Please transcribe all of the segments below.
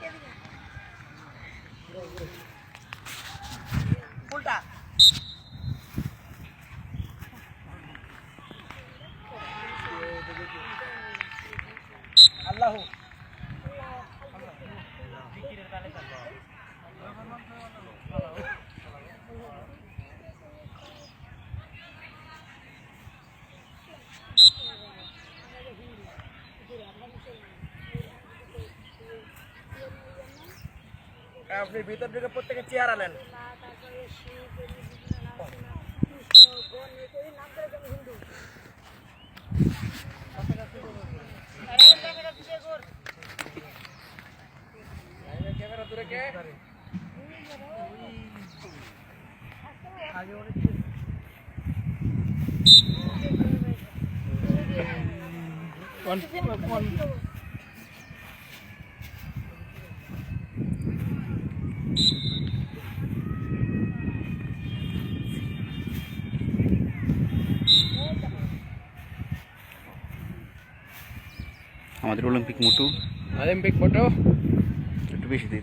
Thank you. আপনি ভিতর থেকে প্রত্যেকে চেয়ার আনেন। ক্যামেরা দূরে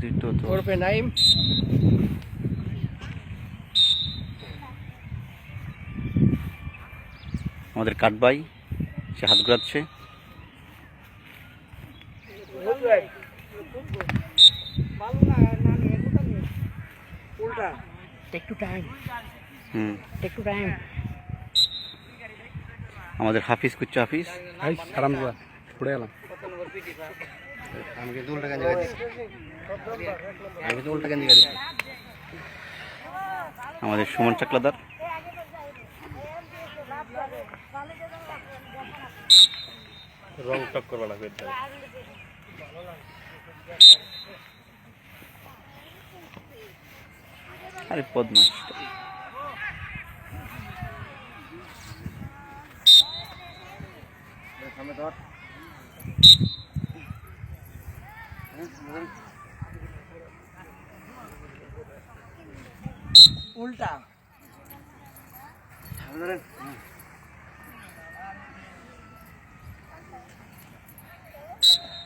তুই তো তো ওরফে নাইম। আমাদের কাঠবাই সে হাত ঘুরাচ্ছে। উল্টা Take two time. হুম। Take two time. আমাদের হাফিজ কুচ্চু হাফিজ। দাদা পড়ে গেলাম। আমি কিন্তু উল্টা গান জায়গা দিচ্ছি আমি কিন্তু উল্টা জায়গা দিচ্ছি আমাদের সুমন চাকলাদার। রং টক্কর বাড়া পেট আরে পদ্মাস উল্টা।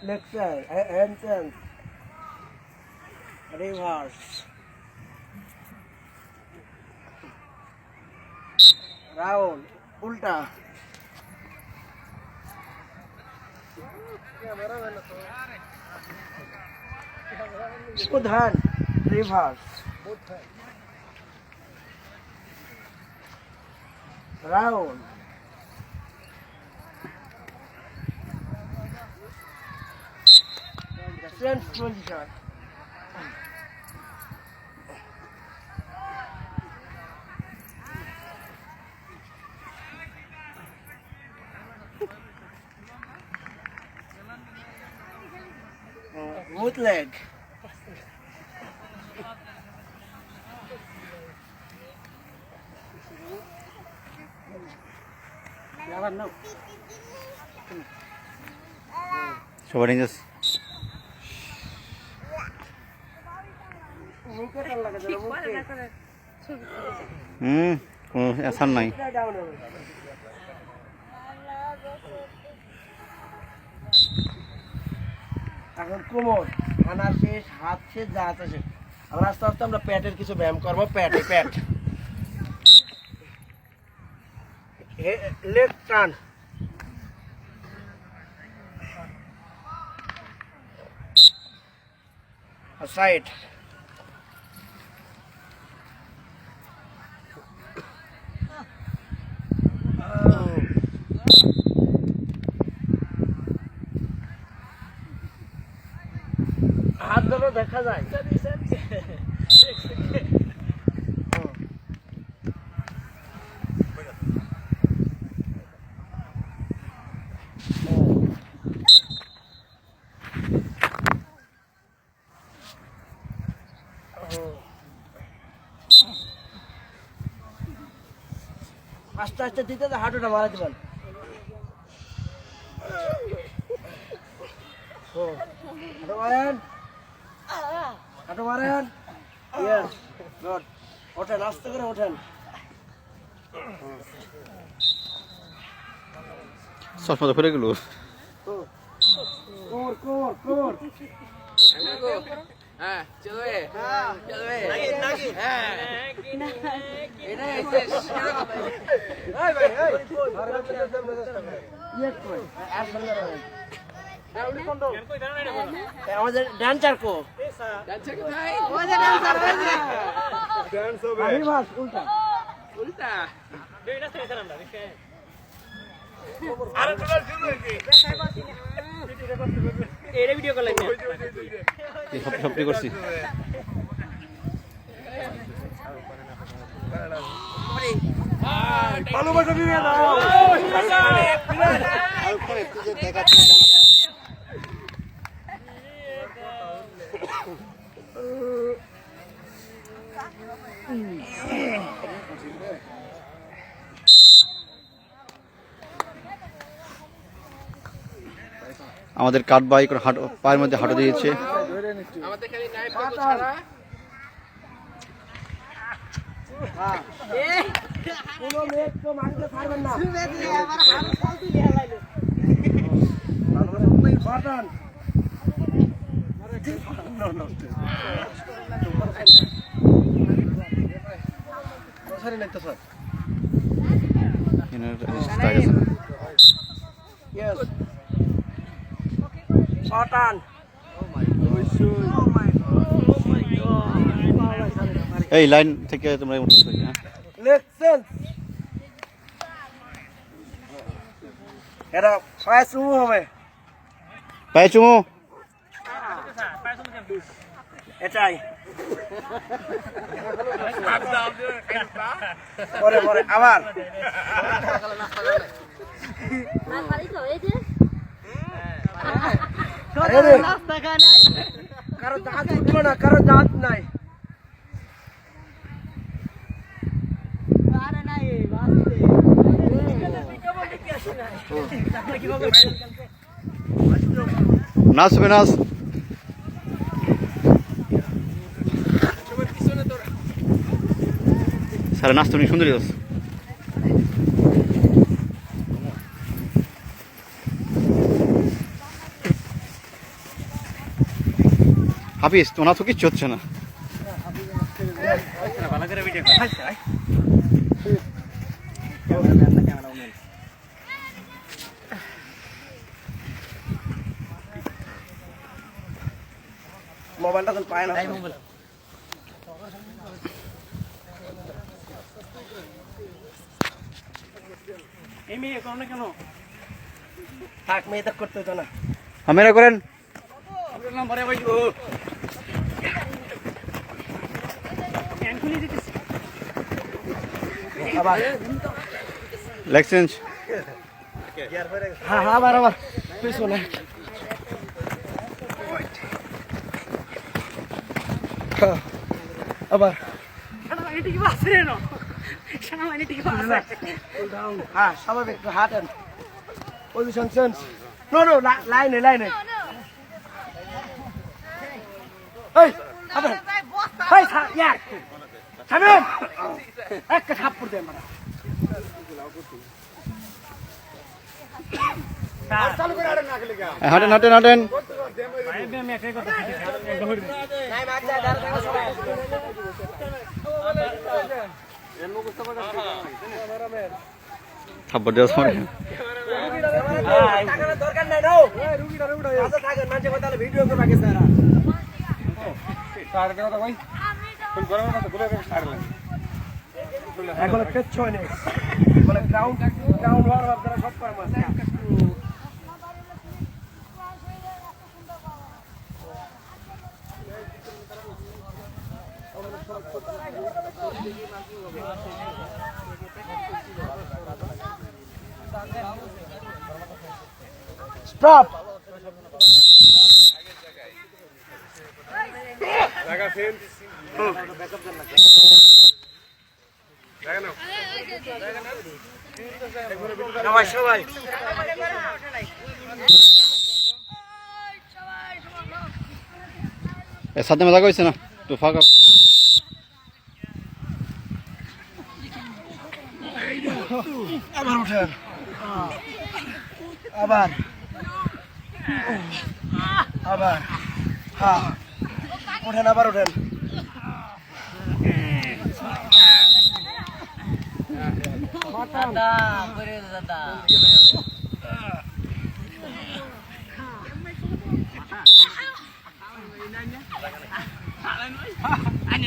লেকচার হ্যান্ডসেন্স রিভার্স রাউন্ড উল্টা। উধান রিভার্স রাউন্ড Same position. সবাই নিয়ে। এখন কোমর খানা শেষ, হাত শেষ, যা আছে শেষ। এখন আমরা প্যাটের কিছু ব্যায়াম করব, প্যাটে প্যাট। লেগ টান। সাইড হাত ধরো দেখা যায় আস্তে আস্তে দিতে হাঁটুটা মারা দিবেন হাঁটু মারেন হাঁটু মারেন ওঠেন আস্তে করে ওঠেন। চশমা তো গেল। কোর কোর কোর হ্যাঁ চলবে চলবে হ্যাঁ এটাই হচ্ছে সেরকম। আমাদের ডান্সার কো যাচ্ছে কোথায়? ওই যে dancer, ওই যে। আমি ভাস উল্টা উল্টা। এই সব সবটি করছি ভালোবাসা দিয়ে দাও আমাদের কাঠ বাইক হাঁটো পায়ের মধ্যে হাঁটো সব আমাদের খালি ভালোবাসা দিয়ে দাও। কোনো মেয়ে তুই যে পারবেন না বাটন সরি নাই তো স্যার এনার স্টাইল আছে না। বাটন এই লাইন থেকে তোমরা হ্যাঁ? লেসন এরা পায়ে চুমু হবে। পায়ে চুমু? এটাই। পরে পরে আবার। আরে রে, কারও দাঁত উঠল না কারও নাই। নাচ হবে নাচ। স্যার নাচ তুমি সুন্দরী আছো হাফিজ তোমার তো কিচ্ছু হচ্ছে না। মোবাইলটা তো পায় না। এই মেয়ে করো না কেন? থাক মেয়ে তো করতে হতো না। ক্যামেরা করেন। লেগ চেঞ্জ হ্যাঁ হ্যাঁ আবার আবার। পিছনে। হ্যাঁ, আবার। হ্যাঁ স্বাভাবিক হাত আন পজিশন চেঞ্জ নো নো লাইনে লাইনে এই আবার এই থা- ইয়ার থামেন একটা থাপ্পড় দেন মানে হাঁটেন হাঁটেন হাঁটেন থাপ্পড় দেওয়া সময় টাকার দরকার নাই নাও রুগীটা রুগীটা কাছে থাকেন মানুষে কথা ভিডিও করে রাখে স্যার এখন কিচ্ছু হয়নি। মানে গ্রাউন্ড গ্রাউন্ড হওয়ার আপনারা সব করে মাছ Stop! সবাই সবাই। এর সাথে মজা কইছে না? তো ফাঁকা আবার উঠেন আবার। আবার। হ্যাঁ উঠেন আবার উঠেন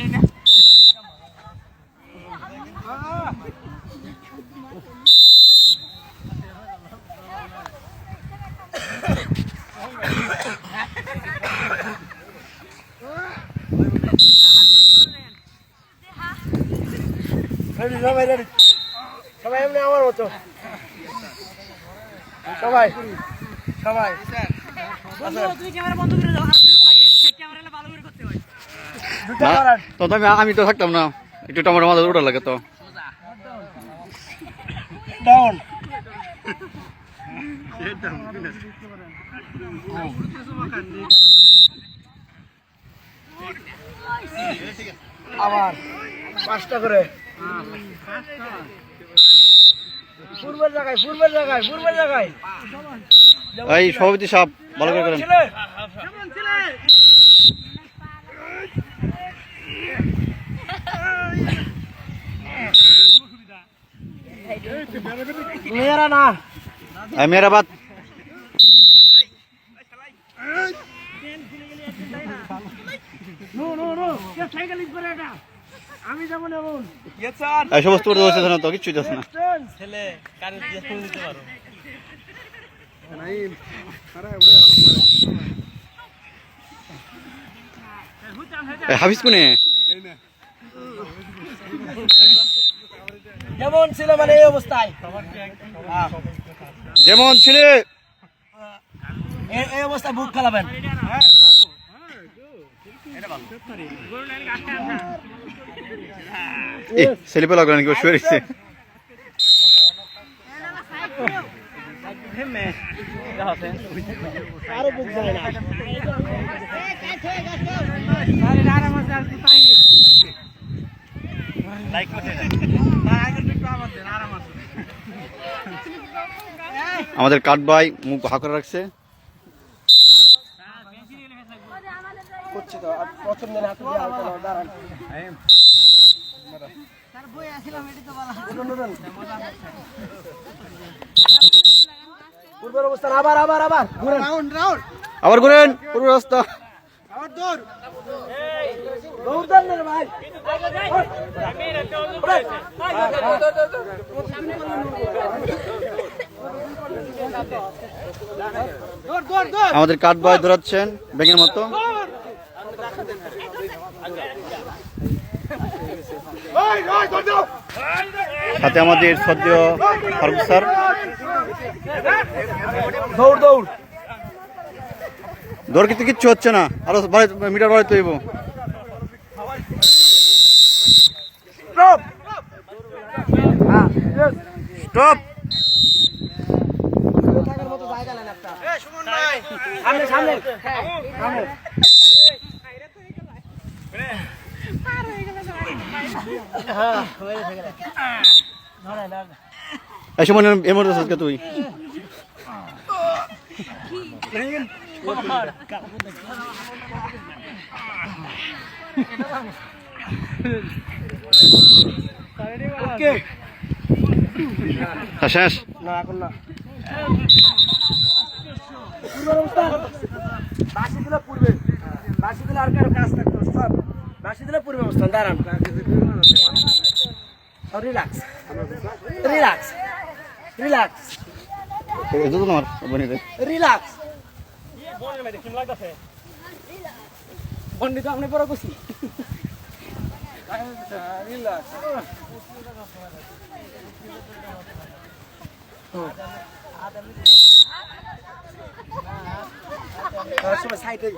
রেডি সবাই সবাই এমনি আমার মতো। সবাই। সবাই। আমি আমি তো থাকতাম না। একটু টমেটো মাথা উঠা লাগে তো। ডাউন। আবার পাঁচটা করে। পূর্বের জায়গায় পূর্বের জায়গায় পূর্বের জায়গায়। এই সভাপতি সাহেব ভালো করে করেন। ছেলে। মেয়েরা না। মেয়েরা বাদ। No no no. কে সাইকেল করে এটা। আমি যাব না বোন এই সমস্ত বসে না তো যাচ্ছে না। ছেলে কারে দিয়ে দিতে পারো। এই হাফিজ কোনে? যেমন ছিল মানে এই অবস্থায়? হ্যাঁ। যেমন ছিলে। এই- অবস্থায় বুক খেলাবেন। নাকি ও শুয়ে রয়েছে আরও বুক যায় না আমাদের কাঠ ভাই মুখ হা করে রাখছে করছি তো দিন হাতে দাঁড়ান। পূর্বের অবস্থান আবার আবার আবার। ঘুরেন। আবার ঘুরেন। পুরো রাস্তা দৌড়। দেন রে ভাই। আমাদের কাঠ ভাই দৌড়াচ্ছেন ব্যাঙের মতো। সাথে আমাদের সদ্য ফারুক স্যার। দৌড় দৌড়। দৌড় কিন্তু কিচ্ছু হচ্ছে না। আরও মিটার বাড়াইতে হইব। স্টপ! স্টপ! সামনে। সামনে সামনে হ্যাঁ হয়ে গেছে গেলে। ধরেন, ধরেন। এই সময় এমার্জেন্সি আজকে তুই? শেষ? না এখন না। বাসি দিলে পূর্বে বাসি দিলে আর কারও কাজ থাকতো সব বাসি দিলে পূর্বে অবস্থান, দাঁড়ান। রিল্যাক্স রিল্যাক্স রিল্যাক্স তো রিল্যাক্স পন্ডিত আপনি পরে খুশি। রিল্যাক্স সাইডে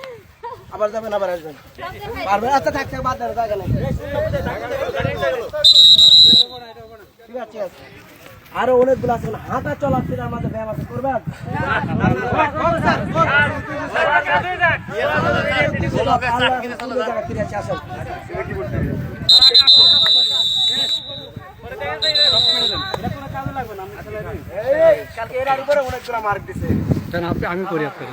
আবার যাবেন আবার আসবেন। পারবেন? আচ্ছা থাক থাক বাদ দেন জায়গা নেই। ঠিক আছে ঠিক আছে। আরও অনেকগুলো আছে হাঁটা চলাফেরা আমাদের ব্যায়াম আছে করবেন? আমি আছে আসেন এই, কালকে এর উপরে অনেকগুলো মার্ক দিছে আমি করি আপনাকে